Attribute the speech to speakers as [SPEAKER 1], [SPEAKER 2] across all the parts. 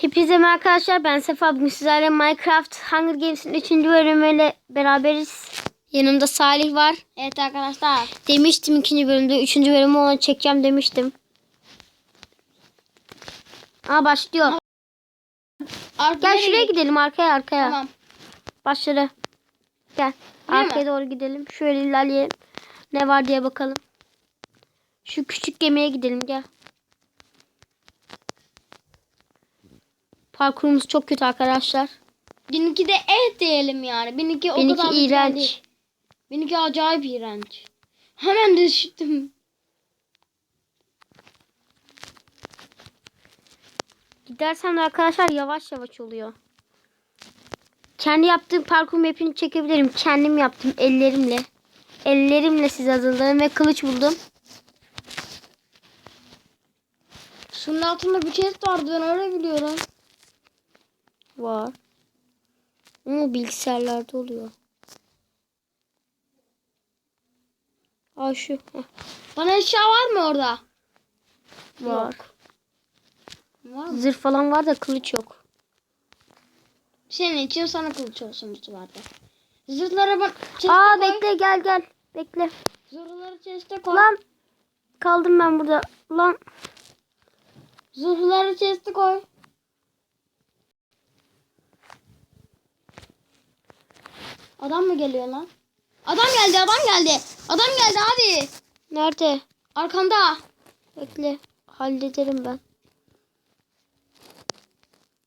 [SPEAKER 1] Hepinize merhaba arkadaşlar. Ben Sefa. Bugün sizlerle Minecraft Hunger Games'in 3. bölümüyle beraberiz. Yanımda Salih var.
[SPEAKER 2] Evet arkadaşlar.
[SPEAKER 1] Demiştim ikinci bölümde. Üçüncü bölümü ona çekeceğim demiştim. Aa başlıyor.
[SPEAKER 2] Arkaya
[SPEAKER 1] Gel şuraya
[SPEAKER 2] git.
[SPEAKER 1] gidelim arkaya arkaya.
[SPEAKER 2] Tamam.
[SPEAKER 1] Başladı. Gel.
[SPEAKER 2] Buraya
[SPEAKER 1] arkaya
[SPEAKER 2] mı?
[SPEAKER 1] doğru gidelim. Şöyle ilerleyelim. Ne var diye bakalım. Şu küçük gemiye gidelim gel. Parkurumuz çok kötü arkadaşlar.
[SPEAKER 2] Benimki de et diyelim yani. Benimki o
[SPEAKER 1] Benimki
[SPEAKER 2] kadar da güzel değil.
[SPEAKER 1] iğrenç.
[SPEAKER 2] Benimki acayip iğrenç. Hemen düştüm.
[SPEAKER 1] Gidersem de arkadaşlar yavaş yavaş oluyor. Kendi yaptığım parkur map'ini çekebilirim. Kendim yaptım ellerimle. Ellerimle size hazırladım ve kılıç buldum.
[SPEAKER 2] Şunun altında bir chest vardı ben öyle biliyorum.
[SPEAKER 1] Var. Ama bilgisayarlarda oluyor. Aa şu. Heh,
[SPEAKER 2] Bana eşya var mı orada?
[SPEAKER 1] var.
[SPEAKER 2] Var mı?
[SPEAKER 1] Zırh falan var da kılıç yok.
[SPEAKER 2] Senin için sana kılıç olsun bu vardı. Zırhları chest'e
[SPEAKER 1] Aa
[SPEAKER 2] koy.
[SPEAKER 1] bekle gel gel. Bekle.
[SPEAKER 2] Zırhları chest'e koy.
[SPEAKER 1] Lan. Kaldım ben burada. Lan.
[SPEAKER 2] Zırhları chest'e koy. Adam mı geliyor lan? Adam geldi, adam geldi. Adam geldi abi.
[SPEAKER 1] Nerede?
[SPEAKER 2] Arkanda.
[SPEAKER 1] Bekle. Hallederim ben.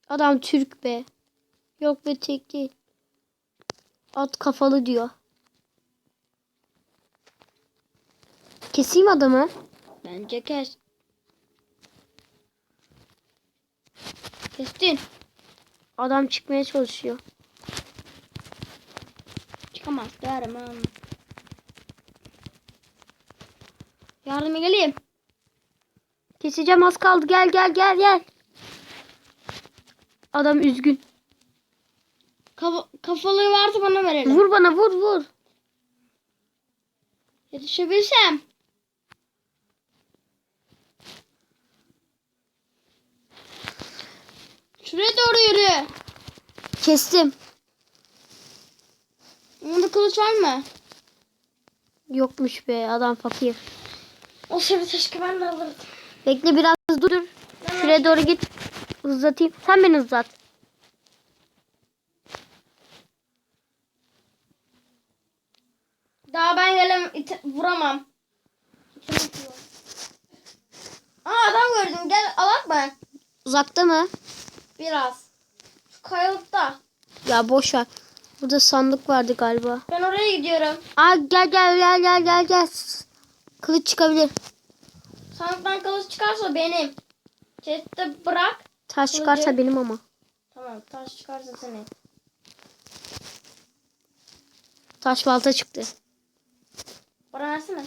[SPEAKER 1] Adam Türk be. Yok be tek değil. At kafalı diyor. Keseyim adamı.
[SPEAKER 2] Bence kes. Kestin.
[SPEAKER 1] Adam çıkmaya çalışıyor.
[SPEAKER 2] Yarım ama. Yardıma geleyim.
[SPEAKER 1] Keseceğim az kaldı. Gel gel gel gel. Adam üzgün.
[SPEAKER 2] Kafa, kafalığı varsa bana verelim.
[SPEAKER 1] Vur bana vur vur.
[SPEAKER 2] Yetişebilsem. Şuraya doğru yürü.
[SPEAKER 1] Kestim.
[SPEAKER 2] Onda kılıç var mı?
[SPEAKER 1] Yokmuş be adam fakir.
[SPEAKER 2] O seni keşke ben de alırdım.
[SPEAKER 1] Bekle biraz dur. dur. Şuraya doğru git. Hızlatayım. Sen beni hızlat.
[SPEAKER 2] Daha ben gelem vuramam. Aa adam gördüm gel alak mı?
[SPEAKER 1] Uzakta mı?
[SPEAKER 2] Biraz. Şu kayalıkta.
[SPEAKER 1] Ya boş ver. Burada sandık vardı galiba.
[SPEAKER 2] Ben oraya gidiyorum.
[SPEAKER 1] Aa gel gel gel gel gel gel. Kılıç çıkabilir.
[SPEAKER 2] Sandıktan kılıç çıkarsa benim. Chest'te bırak.
[SPEAKER 1] Taş
[SPEAKER 2] Kılıcı-
[SPEAKER 1] çıkarsa benim ama.
[SPEAKER 2] Tamam taş çıkarsa senin.
[SPEAKER 1] Taş balta çıktı.
[SPEAKER 2] Bana versene.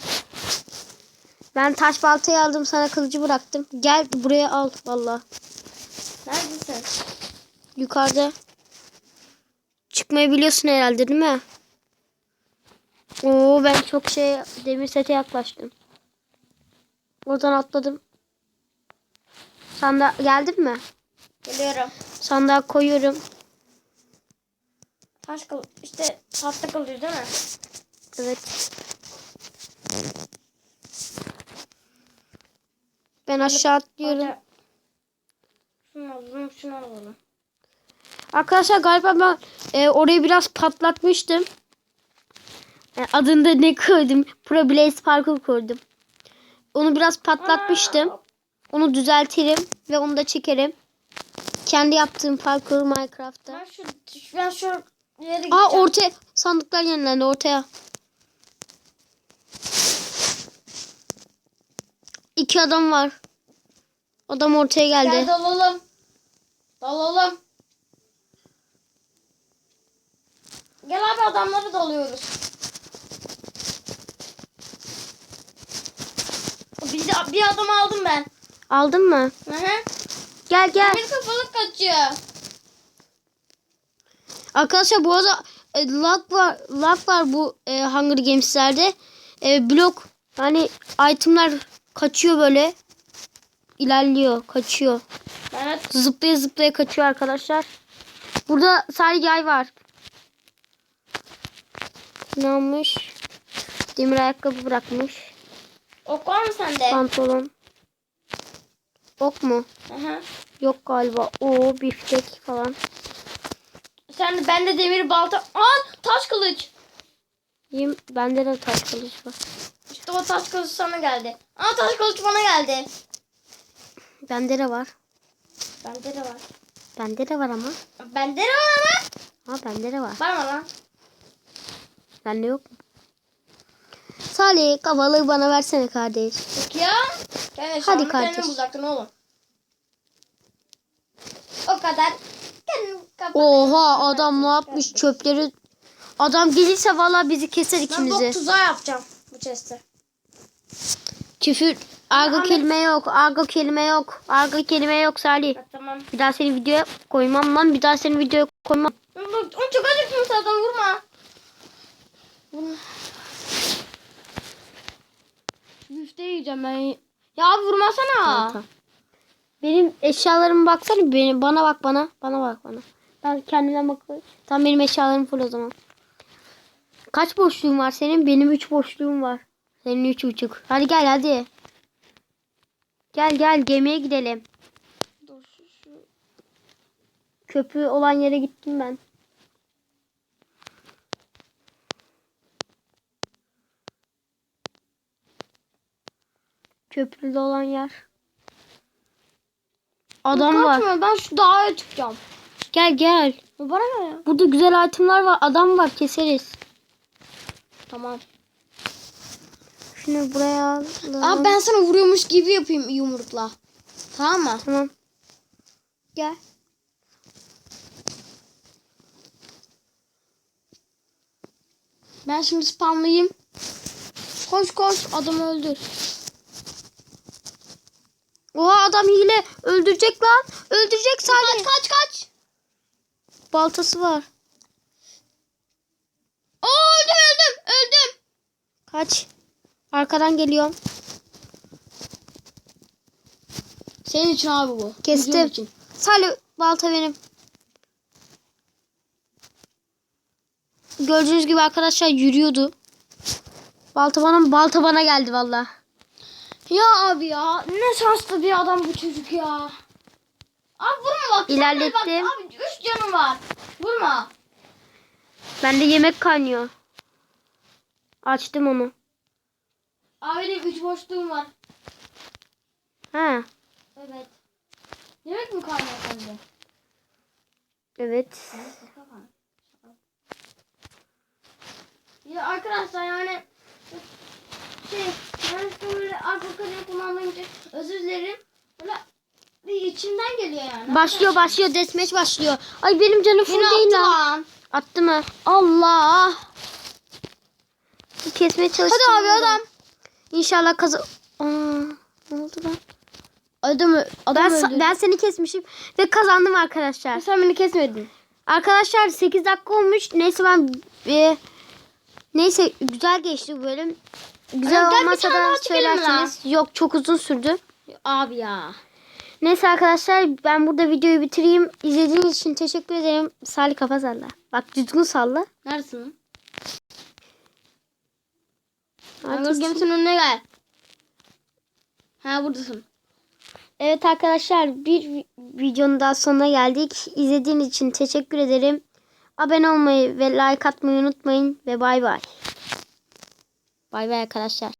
[SPEAKER 1] Ben taş baltayı aldım sana kılıcı bıraktım. Gel buraya al valla.
[SPEAKER 2] Neredesin?
[SPEAKER 1] Yukarıda. Çıkmayı biliyorsun herhalde değil mi? Oo ben çok şey demir sete yaklaştım. Oradan atladım. Sandığa geldin mi?
[SPEAKER 2] Geliyorum.
[SPEAKER 1] Sandığa koyuyorum.
[SPEAKER 2] Taş kıl işte tahta kılıyor değil mi?
[SPEAKER 1] Evet. Ben aşağı atlıyorum.
[SPEAKER 2] Şunu alalım, şunu alalım.
[SPEAKER 1] Arkadaşlar galiba ben e, orayı biraz patlatmıştım. E, adında ne koydum? Pro Blaze Parkour koydum. Onu biraz patlatmıştım. Onu düzeltirim ve onu da çekerim. Kendi yaptığım parkur Minecraft'ta.
[SPEAKER 2] Ben şu, ben şu yere gideceğim.
[SPEAKER 1] Aa ortaya sandıklar yenilendi ortaya. İki adam var. Adam ortaya geldi.
[SPEAKER 2] Gel dalalım. Dalalım. Adamları dalıyoruz. Bir, de- bir adam aldım ben.
[SPEAKER 1] Aldın mı?
[SPEAKER 2] Hı hı.
[SPEAKER 1] Gel gel.
[SPEAKER 2] Bir kafalık kaçıyor.
[SPEAKER 1] Arkadaşlar bu arada e, lag var lag var bu e, Hunger Games'lerde. E, blok hani itemler kaçıyor böyle. ilerliyor, kaçıyor.
[SPEAKER 2] Evet.
[SPEAKER 1] Zıplaya zıplaya kaçıyor arkadaşlar. Burada sarı yay var. Ne olmuş? Demir ayakkabı bırakmış.
[SPEAKER 2] Ok var mı sende?
[SPEAKER 1] Pantolon. Ok mu?
[SPEAKER 2] Aha.
[SPEAKER 1] Yok galiba. O biftek falan.
[SPEAKER 2] Sen bende demir balta. Aa taş kılıç.
[SPEAKER 1] Yiyeyim. Bende de taş kılıç var.
[SPEAKER 2] İşte o taş kılıç sana geldi. Aa taş kılıç bana geldi.
[SPEAKER 1] Bende de var.
[SPEAKER 2] Bende de var.
[SPEAKER 1] Bende de var ama.
[SPEAKER 2] Bende de var ama.
[SPEAKER 1] Ha bende de var.
[SPEAKER 2] Var mı lan?
[SPEAKER 1] Bende yok mu? Salih kafalığı bana versene kardeş.
[SPEAKER 2] Yok ya. Ben de
[SPEAKER 1] Hadi kardeş.
[SPEAKER 2] uzaktın oğlum. O kadar.
[SPEAKER 1] Oha adam ne yapmış çöpleri. Adam gelirse valla bizi keser
[SPEAKER 2] Ben
[SPEAKER 1] ikimizi.
[SPEAKER 2] bok tuzağı yapacağım bu chest'e.
[SPEAKER 1] Küfür. Argo
[SPEAKER 2] Ahmet-
[SPEAKER 1] kelime yok. Argo kelime yok. Argo kelime yok Salih.
[SPEAKER 2] Bak tamam.
[SPEAKER 1] Bir daha seni videoya koymam lan. Bir daha seni videoya koymam.
[SPEAKER 2] Onu çok acıktım zaten vurma. Müfte yiyeceğim ben. Ya abi vurmasana.
[SPEAKER 1] Benim eşyalarıma baksana. Beni, bana bak bana. Bana bak bana. Ben kendime bakıyorum. Tamam benim eşyalarım full o zaman. Kaç boşluğun var senin? Benim 3 boşluğum var. Senin üç buçuk. Hadi gel hadi. Gel gel gemiye gidelim.
[SPEAKER 2] Dur şu, şu.
[SPEAKER 1] Köprü olan yere gittim ben. Köprülü olan yer. Adam var.
[SPEAKER 2] Kaçma, Ben şu dağa çıkacağım.
[SPEAKER 1] Gel gel.
[SPEAKER 2] Ya Bana ne ya?
[SPEAKER 1] Burada güzel itemler var. Adam var keseriz.
[SPEAKER 2] Tamam.
[SPEAKER 1] Şunu buraya alalım.
[SPEAKER 2] Abi ben sana vuruyormuş gibi yapayım yumrukla. Tamam mı?
[SPEAKER 1] Tamam. Gel.
[SPEAKER 2] Ben şimdi spamlayayım. Koş koş adamı öldür.
[SPEAKER 1] Oha adam hile. Öldürecek lan. Öldürecek
[SPEAKER 2] Kaç
[SPEAKER 1] Salih.
[SPEAKER 2] kaç kaç.
[SPEAKER 1] Baltası var.
[SPEAKER 2] Oo öldüm öldüm öldüm.
[SPEAKER 1] Kaç. Arkadan geliyorum.
[SPEAKER 2] Senin için abi bu.
[SPEAKER 1] Kestim.
[SPEAKER 2] İçin.
[SPEAKER 1] Salih balta benim. Gördüğünüz gibi arkadaşlar yürüyordu. Balta bana balta bana geldi valla.
[SPEAKER 2] Ya abi ya ne şanslı bir adam bu çocuk ya. Abi vurma bak.
[SPEAKER 1] İlerlettim.
[SPEAKER 2] Bak, abi 3 canım var. Vurma.
[SPEAKER 1] Bende yemek kaynıyor. Açtım onu.
[SPEAKER 2] Abi benim 3 boşluğum var.
[SPEAKER 1] Ha.
[SPEAKER 2] Evet. Yemek mi kalmıyor sende?
[SPEAKER 1] Evet.
[SPEAKER 2] Ya arkadaşlar yani şey ben böyle arka kalemi için özür dilerim. Böyle bir içimden geliyor yani.
[SPEAKER 1] Başlıyor başlıyor. Deathmatch başlıyor. Ay benim canım full
[SPEAKER 2] Yine
[SPEAKER 1] değil
[SPEAKER 2] attı
[SPEAKER 1] lan.
[SPEAKER 2] lan.
[SPEAKER 1] Attı mı? Allah. Kesmeye çalıştım.
[SPEAKER 2] Hadi abi adam.
[SPEAKER 1] İnşallah kazı... Aa, ne oldu lan?
[SPEAKER 2] Adamı adam
[SPEAKER 1] Ben, sa- ben seni kesmişim ve kazandım arkadaşlar.
[SPEAKER 2] Sen beni kesmedin.
[SPEAKER 1] Arkadaşlar 8 dakika olmuş. Neyse ben e, neyse güzel geçti bu bölüm. Güzel
[SPEAKER 2] bir
[SPEAKER 1] olmasa da söylersiniz. Yok çok uzun sürdü.
[SPEAKER 2] Abi ya.
[SPEAKER 1] Neyse arkadaşlar ben burada videoyu bitireyim. İzlediğiniz için teşekkür ederim. Salih kafa salla. Bak düzgün salla.
[SPEAKER 2] Neredesin lan?
[SPEAKER 1] Artık-
[SPEAKER 2] gemisinin önüne gel. Ha buradasın.
[SPEAKER 1] Evet arkadaşlar bir vi- videonun daha sonuna geldik. İzlediğiniz için teşekkür ederim. Abone olmayı ve like atmayı unutmayın ve bay bay. Bay bay arkadaşlar.